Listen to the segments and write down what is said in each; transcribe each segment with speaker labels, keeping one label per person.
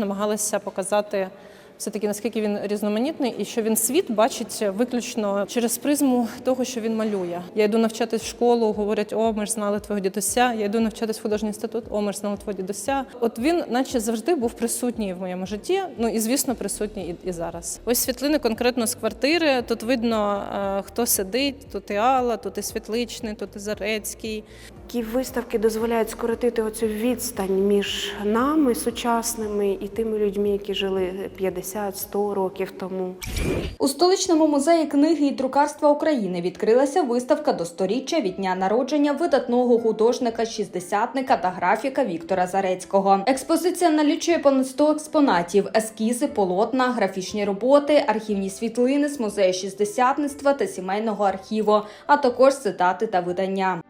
Speaker 1: намагалися показати все-таки наскільки він різноманітний і що він світ бачить виключно через призму того, що він малює. Я йду навчатись в школу, говорять, о, ми ж знали твого дідуся. Я йду навчатись в художній інститут, о, ми ж знали твого дідуся. От він, наче завжди, був присутній в моєму житті. Ну і звісно, присутній і, і зараз. Ось світлини конкретно з квартири. Тут видно, е, хто сидить. Тут і Алла, тут і Світличний, тут і Зарецький.
Speaker 2: Які виставки дозволяють скоротити оцю відстань між нами сучасними і тими людьми, які жили 50-100 років тому.
Speaker 3: У столичному музеї книги і друкарства України відкрилася виставка до сторіччя від дня народження видатного художника, шістдесятника та графіка Віктора Зарецького. Експозиція налічує понад 100 експонатів: ескізи, полотна, графічні роботи, архівні світлини з музею шістдесятництва та сімейного архіву, а також цитати та видання.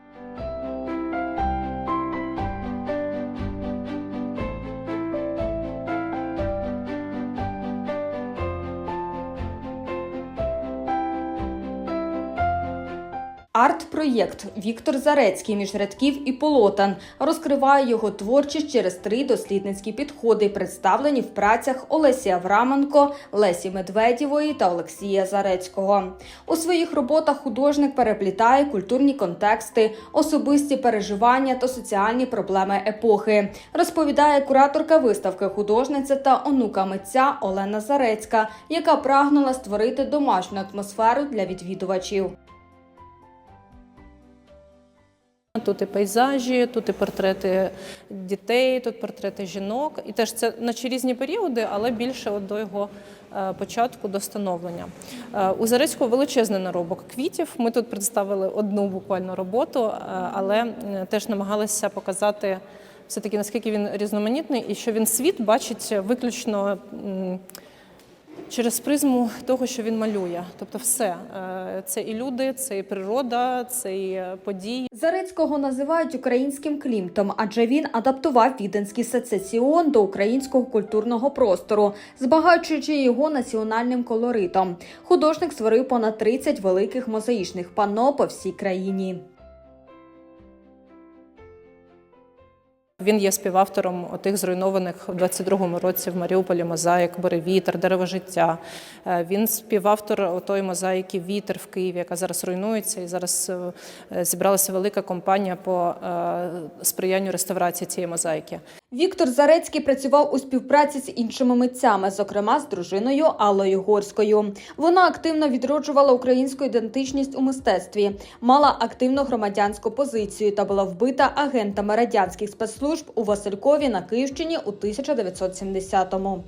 Speaker 3: Арт-проєкт Віктор Зарецький між рядків і полотен розкриває його творчість через три дослідницькі підходи, представлені в працях Олесі Авраменко, Лесі Медведєвої та Олексія Зарецького. У своїх роботах художник переплітає культурні контексти, особисті переживання та соціальні проблеми епохи. Розповідає кураторка виставки художниця та онука митця Олена Зарецька, яка прагнула створити домашню атмосферу для відвідувачів.
Speaker 1: Тут і пейзажі, тут і портрети дітей, тут портрети жінок. І теж це наче різні періоди, але більше от до його е, початку, до становлення. Е, У Зарецького величезний наробок квітів. Ми тут представили одну буквально роботу, е, але теж намагалися показати все-таки наскільки він різноманітний і що він світ бачить виключно. Через призму того, що він малює, тобто все Е, це і люди, це і природа, це і е, події.
Speaker 3: Зарецького називають українським Клімтом, адже він адаптував віденський сецесіон до українського культурного простору, збагачуючи його національним колоритом. Художник створив понад 30 великих мозаїчних панно по всій країні.
Speaker 1: Він є співавтором отих зруйнованих в 22-му році в Маріуполі мозаїк «Бери дерево життя. Е, Він співавтор отої мозаїки Вітер в Києві, яка зараз руйнується. І зараз е, зібралася велика компанія по е, сприянню реставрації цієї мозаїки.
Speaker 3: Віктор Зарецький працював у співпраці з іншими митцями, зокрема з дружиною Аллою Горською. Вона активно відроджувала українську ідентичність у мистецтві, мала активну громадянську позицію та була вбита агентами радянських спецслужб у Василькові на Київщині у 1970-му.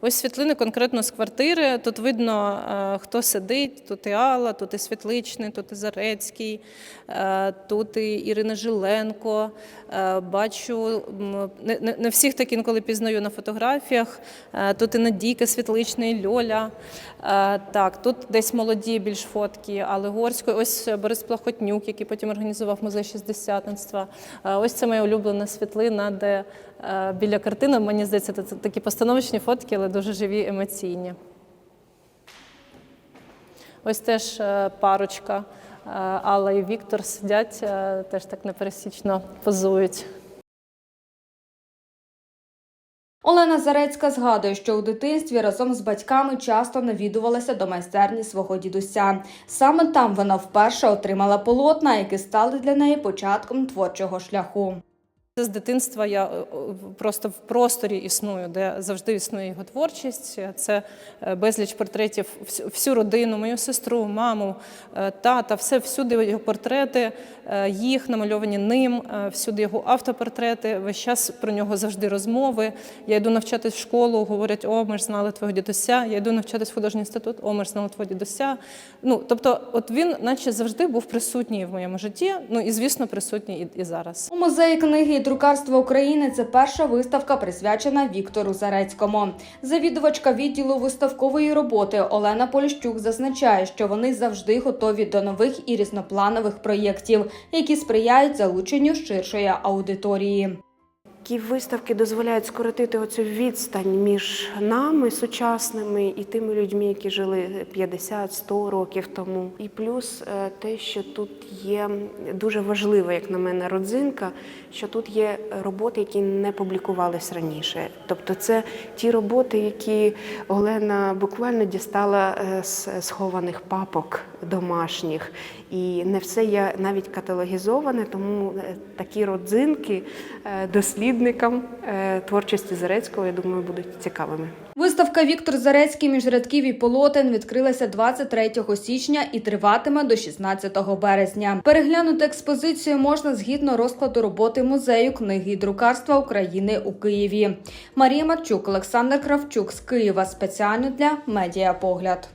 Speaker 1: Ось світлини конкретно з квартири. Тут видно, е, хто сидить. Тут і Алла, тут і Світличний, тут і Зарецький, е, тут і Ірина Жиленко. Е, Бачу, не, всіх так інколи пізнаю на фотографіях. Тут і Надійка Світличний, Льоля. Так, тут десь молоді більш фотки, але Горської. Ось Борис Плахотнюк, який потім організував музей шістдесятництва. Ось це моя улюблена світлина, де біля картини, мені здається, це такі постановочні фотки, але дуже живі, емоційні. Ось теж е, парочка. е, Алла і Віктор сидять, е, теж так непересічно позують.
Speaker 3: Олена Зарецька згадує, що у дитинстві разом з батьками часто навідувалася до майстерні свого дідуся. Саме там вона вперше отримала полотна, які стали для неї початком творчого шляху.
Speaker 1: Це з дитинства я е, просто в просторі існую, де завжди існує його творчість. Це е, безліч портретів, всю- родину, мою сестру, маму, е, тата, все всюди його портрети, їх намальовані ним, всюди його автопортрети. Весь час про нього завжди розмови. Я йду навчатись в школу, говорять, о, ми ж знали твого дідуся. Я йду навчатись в художній інститут, о, ми ж знали твого дідуся. Ну, тобто, от він, наче завжди був присутній в моєму житті. Ну і звісно, присутній і, і зараз.
Speaker 3: У музеї книги друкарства України це перша виставка, присвячена Віктору Зарецькому. Завідувачка відділу виставкової роботи Олена Поліщук зазначає, що вони завжди готові до нових і різнопланових проєктів, які сприяють залученню ширшої аудиторії.
Speaker 2: Такі виставки дозволяють скоротити оцю відстань між нами, сучасними, і тими людьми, які жили 50-100 років тому. І плюс е, те, що тут є дуже важливо, як на мене, родзинка, що тут є роботи, які не публікувались раніше. Тобто, це ті роботи, які Олена буквально дістала е, з схованих папок домашніх. І не все є навіть каталогізоване, тому е, такі родзинки е, дослідникам е, творчості Зарецького, я думаю, будуть цікавими.
Speaker 3: Виставка Віктор Зарецький між рядків і полотен відкрилася 23 січня і триватиме до 16 березня. Переглянути експозицію можна згідно розкладу роботи музею книги і друкарства України у Києві. Марія Марчук, Олександр Кравчук з Києва спеціально для Медіапогляд.